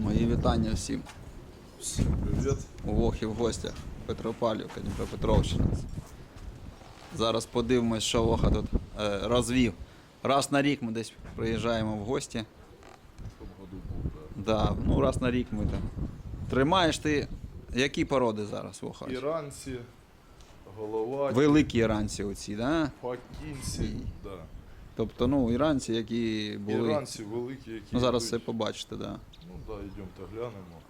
Мої вітання всім. Всем привет. У Вохі в гостях. Петропавлівка, Дніпропетровщина. Зараз подивимось, що Воха тут е, розвів. Раз на рік ми десь приїжджаємо в гості. Да, ну раз на рік ми там. Тримаєш ти. Які породи зараз, Воха? да. Иранцы, голова, Великі іранці оці, да? пакінці, І- да. Тобто, ну, іранці, які були. Іранці великі, які. Ну зараз все побачите, да. Ну да, йдемо то глянемо.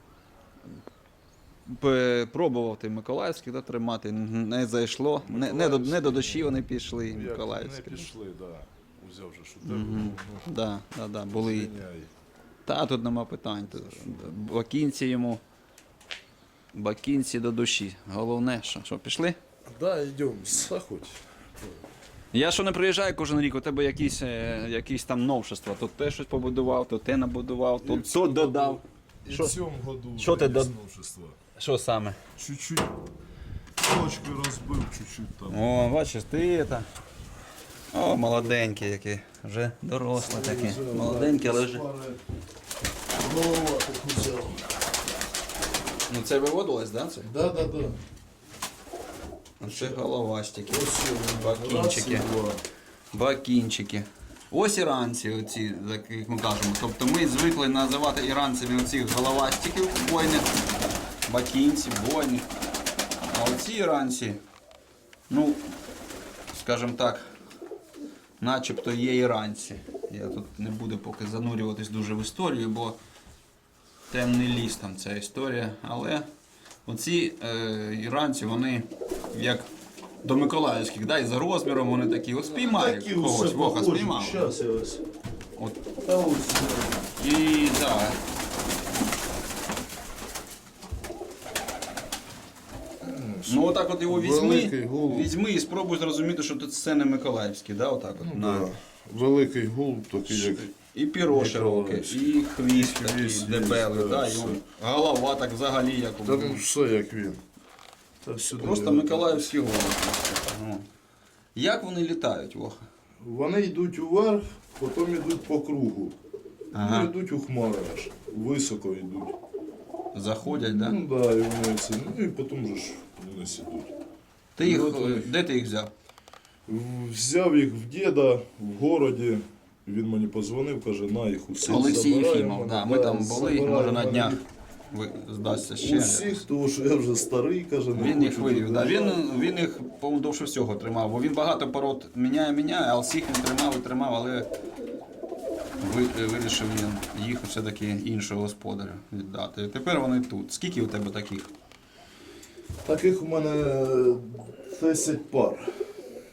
П- Пробував ти Миколаївських да, тримати, не зайшло. Не, не, до, не до душі вони пішли, Ну, як не пішли, да. Узяв же, тебе Мгм. ну, Да, да, да, були. звиняй. Та тут нема питань. Тут бакінці йому. Бакінці до душі. Головне, що, що пішли? Да, йдемо, заходь. Я що не приїжджаю кожен рік, у тебе якісь, е, якісь там новшества. Тут те щось побудував, то те набудував, І то додав. І Що- в цьому году що ти до- новшество. Що саме? Чуть-чуть точки розбив, чуть-чуть там. О, бачиш, ти це. О, молоденький який. Вже дорослий такий. Молоденький, але вже. Голова так взяв. Ну це виводилось, да? Це? Да, да, да. Це головастики. Ось. Бакінчики. Бакінчики. Ось іранці, оці, як ми кажемо. Тобто ми звикли називати іранцями оцих головастиків бойних, бакінців, бойних. А оці іранці, ну, скажімо так, начебто є іранці. Я тут не буду поки занурюватись дуже в історію, бо темний ліс там ця історія. Але оці е, іранці, вони як до Миколаївських, да, і за розміром вони такі, от спіймають Такі когось, Воха спіймав. Щас я ось. От, Та ось. і да. Ну отак от його Великий візьми, голуб. візьми і спробуй зрозуміти, що тут це не Миколаївський, да, отак от. Ну, на. да. Великий голуб, такий як. І піро широке, і хвіст такий дебелий, да, і голова так взагалі як у Та ну все як він. Та сюди Просто Миколаївські голуби. Ну. Як вони літають, Воха? Вони йдуть уверх, потім йдуть по кругу. Ага. Ну, йдуть у хмари аж. Високо йдуть. Заходять, да? Ну да, і вони це. Ну і потім же ж вниз ідуть. Ти їх, вони. е, де ти їх взяв? Взяв їх в діда в городі. Він мені позвонив, каже, на їх усіх Олексій забираємо. Єфімов, да, ми там були, забираємо може на днях їх ви- здасться ще. Усіх, тому що я вже старий, каже, не Він їх хочу вивів. Да. Він, він їх, по-моєму, довше всього тримав, бо він багато пород міняє, міняє, а всіх він тримав і тримав, але ви- вирішив він їх все-таки іншого господаря віддати. Тепер вони тут. Скільки у тебе таких? Таких у мене 10 пар.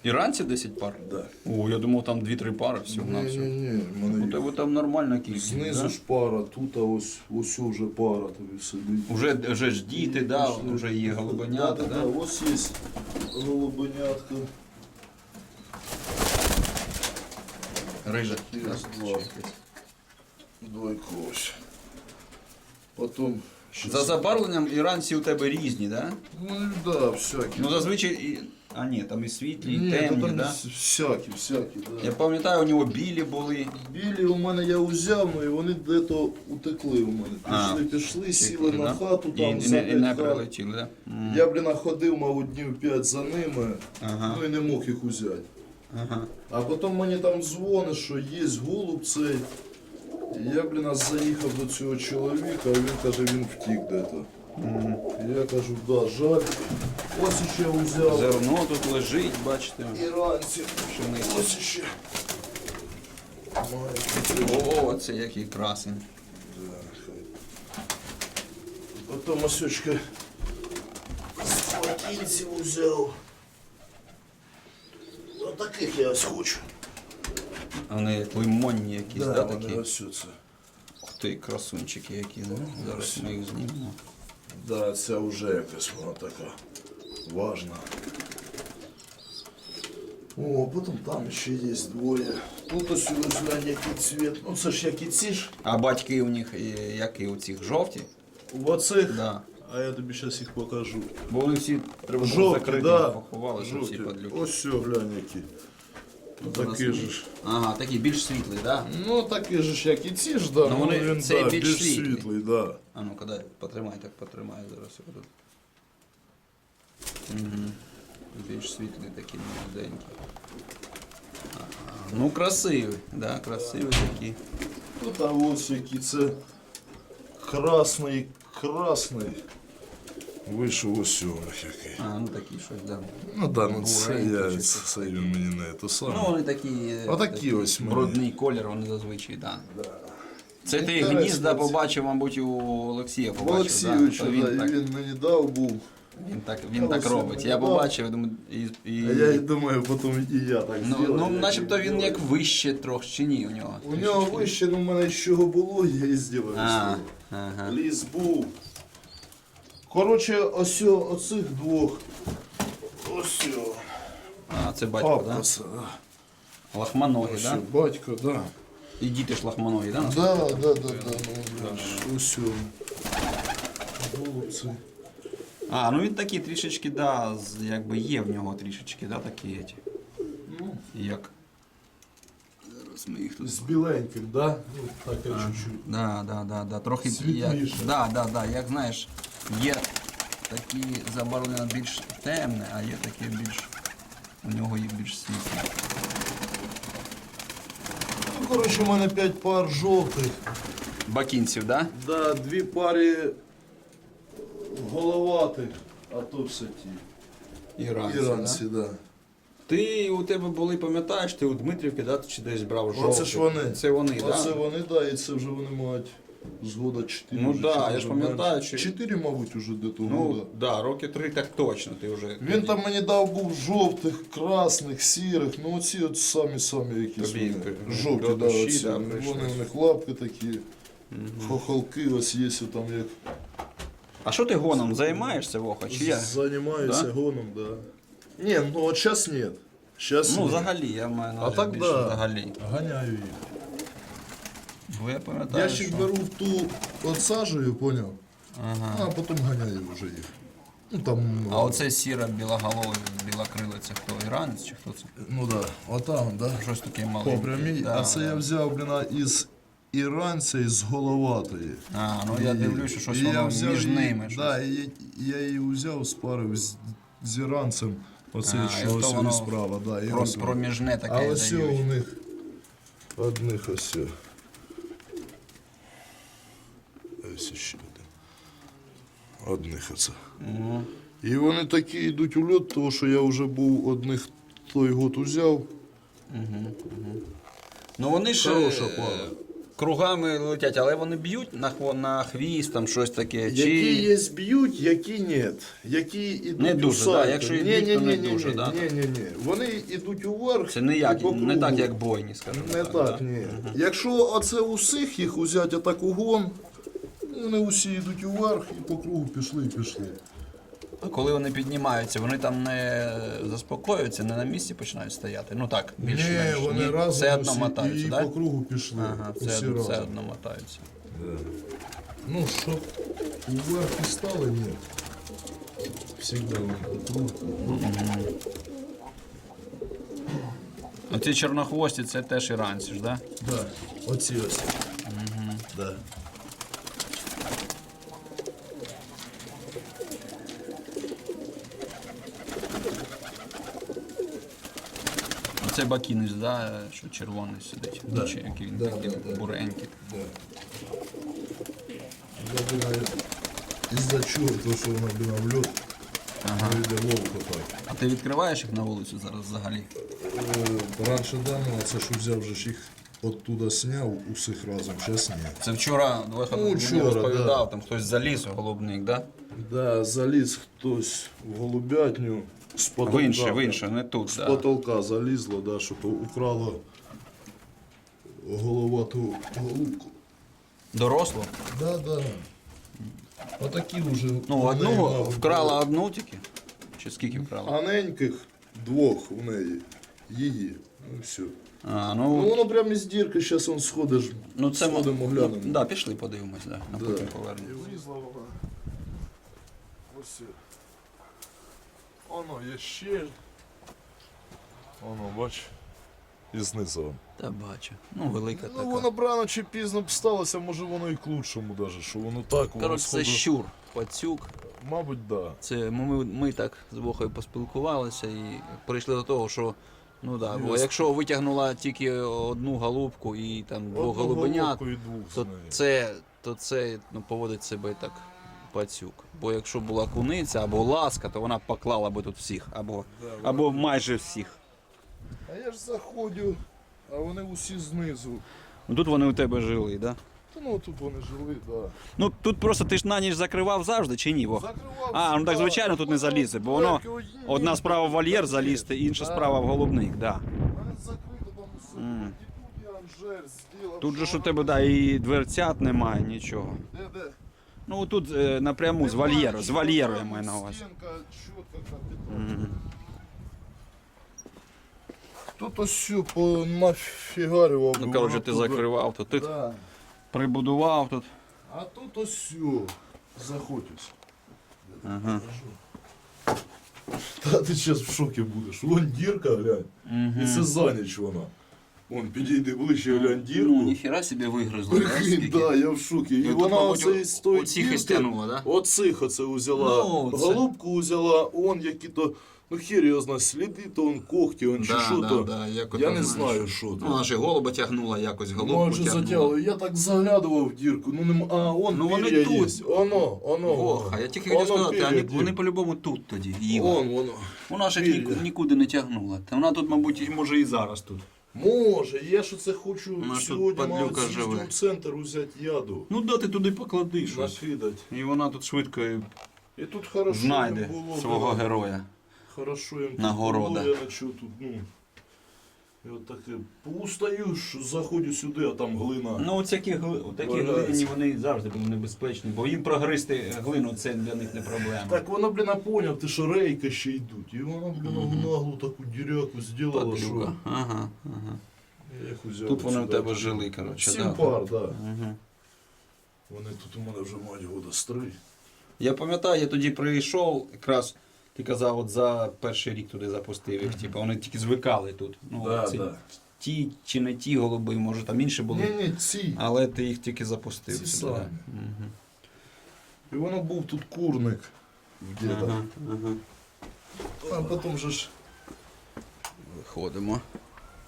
Іранці 10 пар? Да. О, я думав, там 2-3 пари всього на все. ні, ні, в У їх тебе там нормальна кількість. знизу да? ж пара, тут а ось ось вже пара тобі сидить. Уже, вже ж діти, да, вже є голубенята, да, да? да, ось є голубенятка. Рижа. Раз, два. Потім ще За забарвленням іранці у тебе різні, да? Ну да, всякі. Ну зазвичай. І... А ні, там і світлі, і Ні, темні, та там да? всякі, всякі, да. Я пам'ятаю, у нього білі були. Білі у мене я узяв, ну і вони де-то утекли у мене. А, Пішли, пішли, сіли да? на хату, І, там і, за не, і не п'ять хат. прилетіли, да? М. Я, блін, ходив, мабуть, днів 5 за ними, Ага. ну і не мог їх узяти. Ага. А потім мені там дзвонить, що є голуб цей. Я, блін, аж заїхав до цього чоловіка, а він каже, він втік де-то. Я кажу, да, жаль. Ось іще взяв. Зерно тут лежить, бачите. Іранці. Пшениця. Ось. Маю. О, це який красень. Да, хай. З платінців взяв. Отаких я ось хочу. Вони як лимонні якісь, да, вони такі. ось це. Ух ти, красунчики які, да? Зараз ми їх знімемо. Да, ця вже якась вона така важна. О, потім там ще є двоє. Тут ось глянь, який цвіт. Ну це ж як і ці ж. А батьки у них е, які у цих жовті? У оцих. Да. А я тобі зараз їх покажу. Бо вони всі треба було Жовті, закрити, да. поховали, щоб всі Жовті. падлюки. Ось все, глянь які. Зараз- же ж. Ага, такий більш світлий, так? Да? Ну же ж, як і ці ж, да, Ну, ну, вони- він цей да, більш більш світлий. світлий, да. А ну-ка, дай, потримай, так потримай зараз я тут. Угу. Більш світлий такий молоденький. Ага. Ну, красивий, да, красивий такий. Тут а ось який це красний, красний. Вийшов ось який. А, ну такий щось, да. Ну да, ну це я, чи це, щось це він мені не то саме. Ну, вони такі. е, Отакі такі ось мені. Брудний колір, вони зазвичай, так. Да. Це ти Інтересно, гнізда це. побачив, мабуть, у Олексія побачив. Да? да, То він, так, він мені дав був. Він так, він так робить. Я побачив, я думаю, і, і... А я думаю, потім і я так Ну, зроблю, ну начебто він як вище трохи, чи ні у нього? У нього вище, ну в мене з чого було, я і зробив. А, ага. Ліс був. Коротше, ось оцих двох. Ось. А, це батько, Папа, да? це. Лахманогі, Ось да? батько, да. І діти ж лахманогі, да? Да, да, да, да, ну, ось. Голубці. А, ну він такий трішечки, да, з- якби є в нього трішечки, да, такі еті. Ну, Як. Зараз ми їх тут. з біленьким, да? Ну, таке чуть-чуть. Да, да, да, да. Трохи Світліше. Як, да, да, да. Як знаєш, є такі забарвлення більш темне, а є такі більш. У нього є більш світлі. Ну, коротше, у мене 5 пар жовтих. Бакінців, да? Да, дві пари головатих, а то все ті. Іранці, Іранці, Да? да. Ти у тебе були, пам'ятаєш, ти у Дмитрівки, да, чи десь брав жовтих? Оце ж вони. Це вони, А це да? вони, да, і це вже вони мають згода 4. Ну вже, да, я ж пам'ятаю, чи- 4, мабуть, уже до того. Ну, года. да, роки три так точно ти вже. Він там мені дав був жовтих, красних, сірих, ну оці от самі-самі якісь Тобі вони. до Жовті, да, душі, оці. да, вони прийшли. в них лапки такі, хохолки ось є там як. А що ти гоном займаєшся, Воха? Чи я? Займаюся Да? гоном, да. Ні, ну от зараз ні. Сейчас Ну, взагалі, я маю на А увазі так більше да. взагалі. Ганяю їх. Бо я пам'ятаю, Ящик що... беру в ту отсаджую, поняв? Ага. А потім ганяю вже їх. Ну там. А оце сіра білоголовий, білокриле, це хто? Іранець чи хто це? Ну да, отам, да. Щось таке маленьке. По прямій. Да, а це да. я взяв, блін, із іранця із головатої. А, ну я І- дивлюся, що щось і я воно взяв між її- ними. щось. Да, і я, я її взяв, спарив з, з іранцем. Оце А, і що ото ось воно справа, да. І Про, ось проміжне таке А дають. у них одних ось. Ось ще один. Одних оце. І вони такі йдуть у льот, тому що я вже був одних той год узяв. Ну вони ж Хороша е, пара. Кругами летять, але вони б'ють на, хво- на хвіст, там щось таке. Чи... Які є б'ють, які ні. Які йдуть Не у дуже, сальто. да, якщо ні, йдуть, ні, то не дуже, ні, да, ні, ні, ні. Вони йдуть уверх. Це не, як, і по не так, як бойні, скажімо Не так. так, да? ні. Якщо оце усіх їх узяти так угон, вони усі йдуть уверх і по кругу пішли і пішли. А коли вони піднімаються, вони там не заспокоюються, не на місці починають стояти. Ну так, Ні, більш-менш. вони Ні, разом все одно усі мотаються, і так? по кругу пішли. Ага, усі все, разом. все одно мотаються. Ну, щоб уверх і стали, ні. Всегда вони по кругу. Оці чорнохвості це теж іранці ж, так? Да? Да, оці ось. Да. Оце бакінець, да, що червоний сидить. Да. Чи який він Да, такий да, буренький. Да. Із-за чого, то, що вона була в льот, Ага. йде ловко так. А ти відкриваєш їх на вулицю зараз взагалі? Е, Раніше да, ну, а це що взяв же ж їх оттуда сняв усіх разом, зараз ні. Це вчора виходу Ну, вчора, розповідав, да. там хтось заліз у голубник, да? Да, заліз хтось в голубятню з потолка. В інше, в інше, не тут. З Да. потолка залізло, да, щоб украло головату голубку. Доросло? Да, да. Отакі вже. Ну, в неї, одну мабуть, вкрала одну тільки. Чи скільки вкрала? Аненьких двох в неї. Її. Ну все. А, Ну ну, воно прямо із дірки, зараз он сходиш. ну це мо- сходимо, глянемо. Ну, да, пішли, подивимось, да. А Да. потім повернемо. Влізла вона. Ось. Воно є щель. Воно, бач. із низом. Та бачу. Ну, велика Ну воно б рано чи пізно б сталося, може воно і к лучшому даже, що воно так, воно Коротше, це щур, пацюк. Мабуть, да. Це ми, ми так з Вохою поспілкувалися і прийшли до того, що ну да, бо якщо витягнула тільки одну голубку і там двох Одну голубенят, головку і двох то неї. це, то це ну, поводить себе так пацюк. Бо якщо була куниця або ласка, то вона поклала би тут всіх, або, Да, вона- або майже всіх. А я ж заходжу, а вони усі знизу. Ну тут вони у тебе жили, да? Та ну тут вони жили, да. Ну тут просто ти ж на ніч закривав завжди чи ні? Вох? Закривав А, ну так звичайно тут не залізе, бо воно одна справа в вольєр залізти, інша да. справа в голубник, да. Закрито там усе. Мгм. І тут я Анжель зробив. Тут же ж у тебе да, і дверцят немає, нічого. Де, де? Ну тут е, напряму з вольєру, з вольєру я маю на увазі. Стінка чітко. Мгм. Тут ось все понафігарював. Ну коротше, ти закривав, то ти Да. прибудував тут. А тут ось все. Заходять. Ага. Та ти зараз в шокі будеш. Вон дірка, глянь. І це за ніч вона. Вон, підійди ближче, глянь. Ну, ніхіра собі вигризли? Прикинь, да, я в шокі. І Ну, вона оце із тої оцих і дірки, да? Оцих оце взяла. Ну, це- Голубку взяла, он які-то, ну хер його знає, сліди, то он когті, он чи Да, що да, то. да, як Я ото, не знаєш. знаю, що Ну, вона ж і голуба тягнула якось, голубку Може тягнула. затягли. Я так заглядував в дірку, ну нема, а он Ну, вони пір'я тут. є. Оно, оно. Ох, а я тільки хотів сказати, вони, вони по-любому тут тоді їла. Вон воно. Вона ж пір'я. ні- нікуди не тягнула. Та вона тут, мабуть, і може і зараз тут. Може, я що це хочу Вона ж тут сьогодні падлюка живе. в центр взяти яду. Ну да, ти туди поклади щось. І вона тут швидко і І тут хорошо знайде було. свого да. героя. Хорошо їм Нагорода. тут було, я на чого тут, ну. І от таке, поустаю, ж, заходжу сюди, а там глина. Ну, от такі, такі Валяється. глиняні вони завжди були небезпечні, бо їм прогризти глину це для них не проблема. Так вона, блін, а поняв, ти що рейка ще йдуть. І вона, блін, наглу таку діряку зробила, Падлюка. що Ага, ага. я їх взяв. Тут вони в сюди. тебе жили, коротше. Сім Да. пар, так. Да. Угу. Вони тут у мене вже мають года з три. Я пам'ятаю, я тоді прийшов, якраз ти казав, от за перший рік туди запустив їх, типу, вони тільки звикали тут. Ну, Да, ці, да. Ті чи не ті голуби, може там інші були. Ні, ні, ці. Але ти їх тільки запустив. Ці сюди. самі. Мгм. І воно був тут курник. Ага, ага. А потім же ж Виходимо.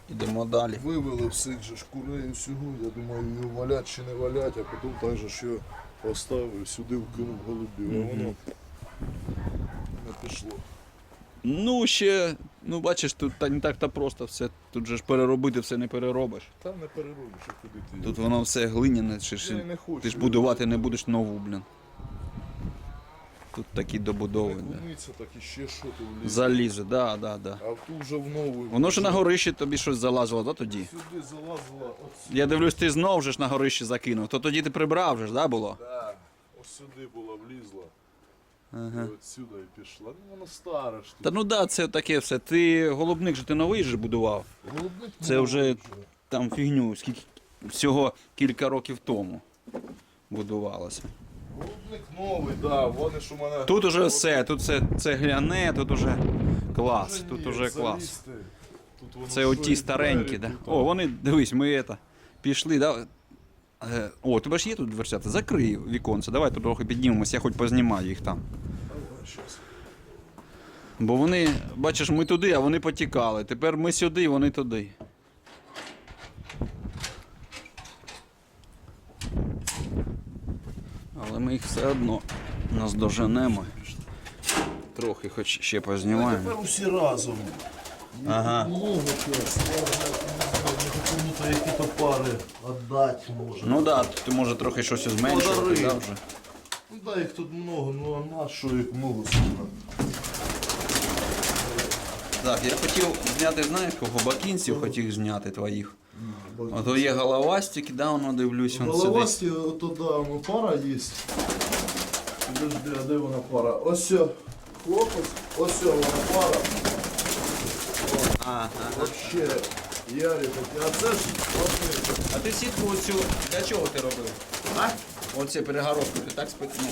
Ідемо далі. вивели всіх же ж курей всього. Я думаю, його валять чи не валять, а потім так же ж його поставив, сюди вкинув голубів, а воно не пішло. Ну, ще, ну бачиш, тут та не так та просто все. Тут же ж переробити все не переробиш. Там не переробиш, а куди ти. Тут воно все глиняне, чи Я ж, не хочу. ти ж будувати не будеш нову, блін. Тут такі добудови. Да. куниця, так і ще що то влізе. Залізе, да, да, да. А тут вже в нову. Воно ж на горищі тобі щось залазило, да, тоді? Сюди залазила, от Я дивлюсь, ти знов же ж на горищі закинув. То тоді ти прибрав же ж, да, було? Да, ось сюди була влізла. Ага. І от сюди пішла. Ну воно старе ж Та ну да, це таке все. Ти голубник же ти новий же будував. Голубник Це вже там фігню, скільки всього кілька років тому будувалося. Голубник новий, да, вони ж у мене. Тут уже все, тут це цегляне, тут уже клас, тут уже клас. Тут воно Це що, оті і старенькі, двері да? тут, О, вони, дивись, ми это, пішли, да? Е, О, тебе ж є тут дверцята? Закрий віконце, давай тут трохи піднімемося, я хоч познімаю їх там. Бо вони, бачиш, ми туди, а вони потікали. Тепер ми сюди, вони туди. Але ми їх все одно наздоженемо. Трохи хоч ще познімаємо. тепер усі разом. Ага. Много час. Кому-то які-то пари віддати може. Ну так, да, ти може трохи щось зменшувати, да, вже. Ну да, їх тут много, ну а на що їх много сильно? Так, я хотів зняти, знаєш, кого бакінців хотів зняти твоїх. Ото є головастики, да, воно дивлюсь, он сидить. Головасті, ото да, ну пара є. Подожди, а де вона пара? Ось хлопець, ось вона пара. А, Вообще, такі. А це ж вони. а ти сітку оцю для чого ти робив? А? Оце перегородку ти так спитнув.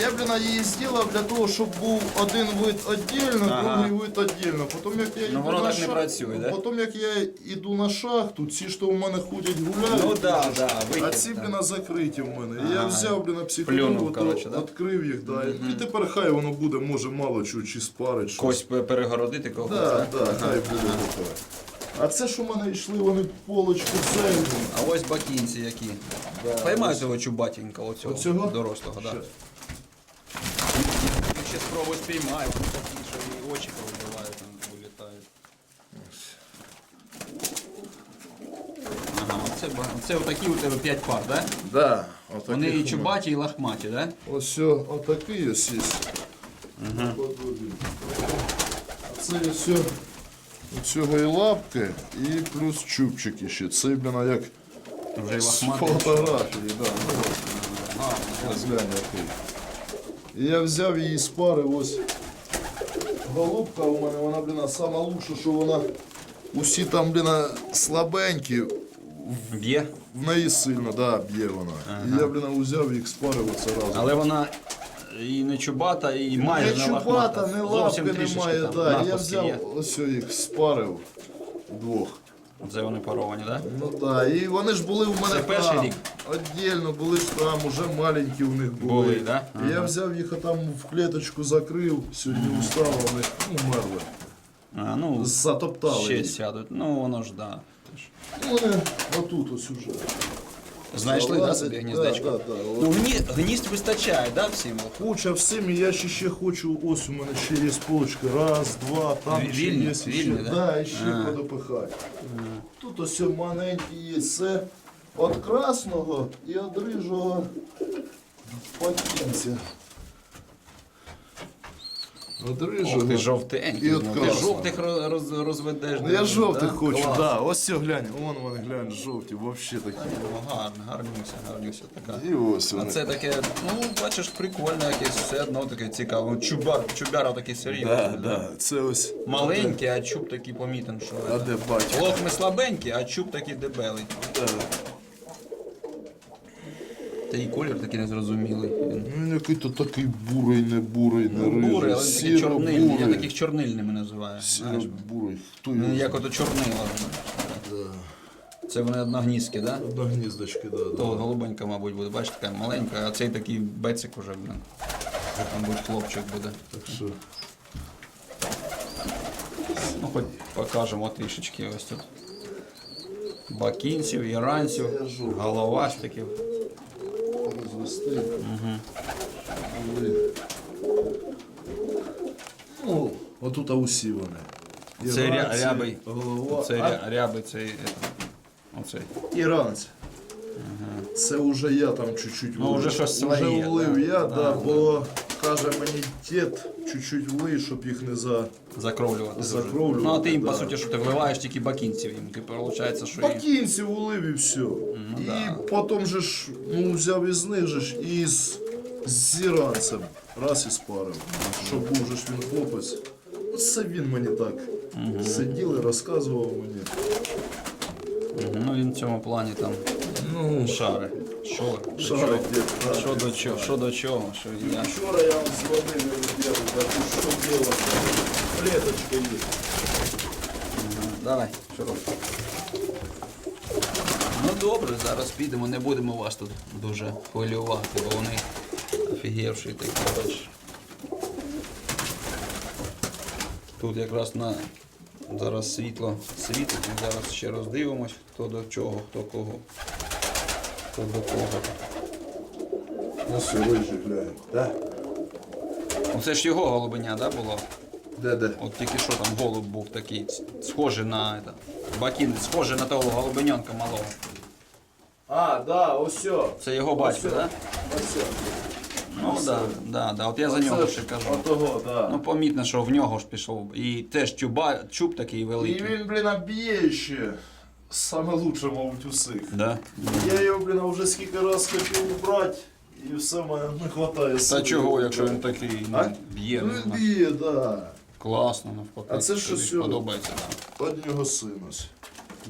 Я, блін, її зробив для того, щоб був один вид віддільно, Ага. другий вид віддільно. Потім, як я Ну, йду воно на так не шах- працює, да? Потім, як я йду на шахту, ці, що у мене ходять, гуляють. Ну да, да, А вихід, ці, так. блін, закриті в мене. І я взяв, блін, Плюнув, психолог, коротше, да? відкрив їх, да. І тепер хай воно буде, може, мало чого, чи спарить. щось. Когось пе- перегородити когось. Да, так? да, хай буде таке. А це ж у мене йшли вони полочку цельну. А ось бакінці які. Да, Поймай ось. цього чубатенька, оцього, Оцього? дорослого, да. Ще. Ти ще спробуй спіймай, вони такі, що і очі повибивають, там вилітають. Ага, оце, ба- оце отакі у тебе 5 пар, да? Да, отаких Вони у і мене. чубаті, і лахматі, да? Ось все, отакий ось є. А це все цього і лапки, і плюс чубчики ще. Це, блін, як Вже з фотографії, да. Ось глянь який. І я взяв її з пари, ось голубка у мене, вона, блін, сама лучша, що вона усі там, блін, слабенькі, Б'є. в неї сильно, да, б'є вона. І я, блін, взяв їх з пари оце разом. Але вона і не чубата, і майже Не не чубата, лахмата. не лапки немає, да. Я надпуски є. взяв ось їх спарив двох. Це вони паровані, так? Да? Ну да, і вони ж були у мене Це перший там. рік? Отдельно були ж там, уже маленькі у них були. Були, да? І я взяв їх там в клеточку закрив, сьогодні устав, вони умерли. А, ну, Затоптали. ще їх. сядуть. Ну, воно ж, да. Ну, Вони отут ось уже. Знайшли, да, собі гніздечко? Да, да, да. Ну, гні... гнізд вистачає, да, всім? Куча всім, я ще, ще хочу, ось у мене ще є полочка. Раз, два, там Ві- ще вільні, є, ще, вільні, да? да, і ще А. подопихати. Тут ось маленькі є, це від красного і від рижого пакінця. Ох, ти І жовтенький. от ну, Ти жовтих роз, роз, розведеш. Ну, я жовтих да? хочу, Клас. да. Ось все глянь, вон вони глянь, жовті, вообще такі. Ну, гарно, гарнюся, гарнюся така. І ось А вони. це таке, ну, бачиш, прикольне якесь, все одно таке цікаве. Чубар, чубяра такий серйозний. Да, да. Це ось. Маленький, а чуб такий помітен, що. А де батько? Лохми слабенькі, а чуб такий дебелий. Да. Та і колір такий незрозумілий. Він Ну, який то такий бурий, не бурий, не рижий. бурий, але він такий чорнильний. Я Сіро-бурий. таких чорнильними називаю. знаєш. Сіро-бурий. Хто Ну, як ото чорнила. Це вони одногнізки, так? Да? Одна гніздочки, да, То да. от голубенька, мабуть, буде. Бачиш, така маленька, а цей такий бецик уже, блин. Мабуть, хлопчик буде. Так що, Ну, хоч покажемо трішечки ось тут. Бакінців, іранців, головастиків. Угу. Ну, отут усі вони. Це ря- Іранці, рябий. Голова. Це А, ря- рябий цей. е, Оцей. Іранці. Це вже я там чуть-чуть Ну, вже щось Уже своє, влив да. я, да, Да, бо каже мені дід, чуть-чуть влив, щоб їх не за... Закровлювати. Закровлювати, Ну, а ти їм, по суті, що ти вливаєш тільки бакінців їм. Ти виходить, що. Покиньте улив і все. і да. потім же ж, ну, взяв із них же ж і з, з іранцем. Раз і спарив. Щоб був же ж він хлопець. Ну, Це він мені так сидів і розказував мені. Мгм, Ну він в цьому плані там Ну, шари. Що, до шарик чого? Що до чого? Що до чого? Що я. Вчора я вам дзвонив і так, що робити? Клеточка є. Давай, що робиш? Ну добре, зараз підемо, не будемо вас тут дуже хвилювати, бо вони офігівші такі, бачиш. Тут якраз на зараз світло світить, і зараз ще раз дивимось, хто до чого, хто кого, хто до кого. Ну все, рижик глянь. Оце ж його голубеня, да, було? Де, де? От тільки що там голуб був такий, схожий на это, бакін, схожий на того голубенянка малого. А, да, ось. Це його батько, так? Да? Ось. Ну так, да, да, да. от я за нього ще кажу. Отого, да. Ну помітно, що в нього ж пішов. І теж чуба, чуб такий великий. І він, блін, б'є ще. Саме лучше, мабуть, усіх. Да? Я його, блін, вже скільки раз хотів убрати, і все мене не вистачає Та чого, якщо він такий ну, А? б'є, Ну він б'є, да. класно, навпаки. А це що тобі сьогодні? подобається. Да. Од нього син ось.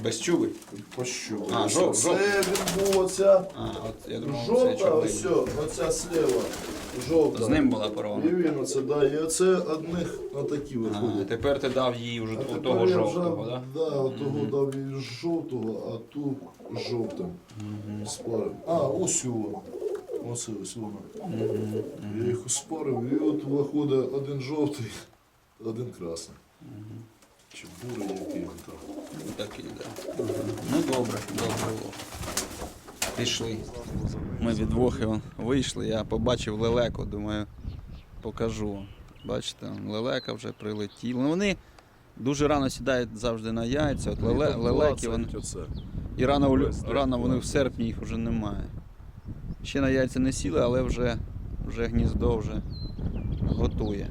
Безчубий? Пощу. А, жов- Це він був оця А, от я думав, це жовта, чорний. ось, оця слева. Жовта. З ним була порвана. І він оце, да, і оце одних отакі А, виходять. тепер ти дав їй вже А того я жовтого, вже, так? Да, отого дав їй жовтого, а ту жовтим. Спарив. А, ось воно. Ось ось воно. Я їх спарив, і от виходить один жовтий, один красний. Чи бурий який він там. Такий, так. Ну добре, добре. Пішли. Ми від Вохи вийшли, я побачив лелеку, думаю, покажу. Бачите, лелека вже прилетіла. Ну вони дуже рано сідають завжди на яйця. От леле, лелеки вони. І рано, рано вони в серпні їх вже немає. Ще на яйця не сіли, але вже, вже гніздо вже готує.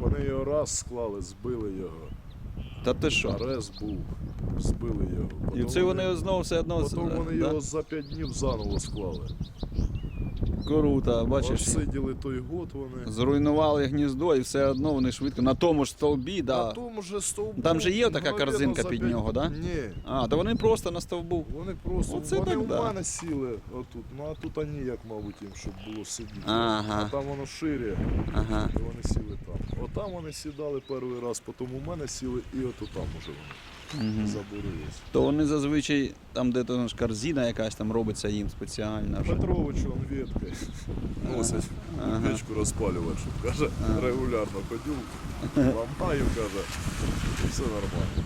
Вони його раз склали, збили його. Та ти що? Арес був, збили його. І Потім це вони знову все одно. Потім вони да? його за 5 днів заново склали. Круто, бачиш. Сиділи той год вони. Зруйнували гніздо і все одно вони швидко. На тому ж стовбі, На да. тому же стовбу. Там же є така мгновенно корзинка за під п'ять- нього, да? Ні. А, то вони просто на стовбу. Вони просто Оце вони так у да. мене сіли отут. Ну а тут ані як, мабуть, їм, щоб було сидіти. Ага. А там воно шире, Ага. і вони сіли там. Отам вони сідали перший раз, потім у мене сіли, і от там уже вони Угу. забурились. То вони зазвичай там, де то ж корзина якась там робиться їм спеціальна вже. Петрович он веткою носить Ага. печку розпалювати, щоб каже, регулярно ходив, ламаю, каже, все нормально.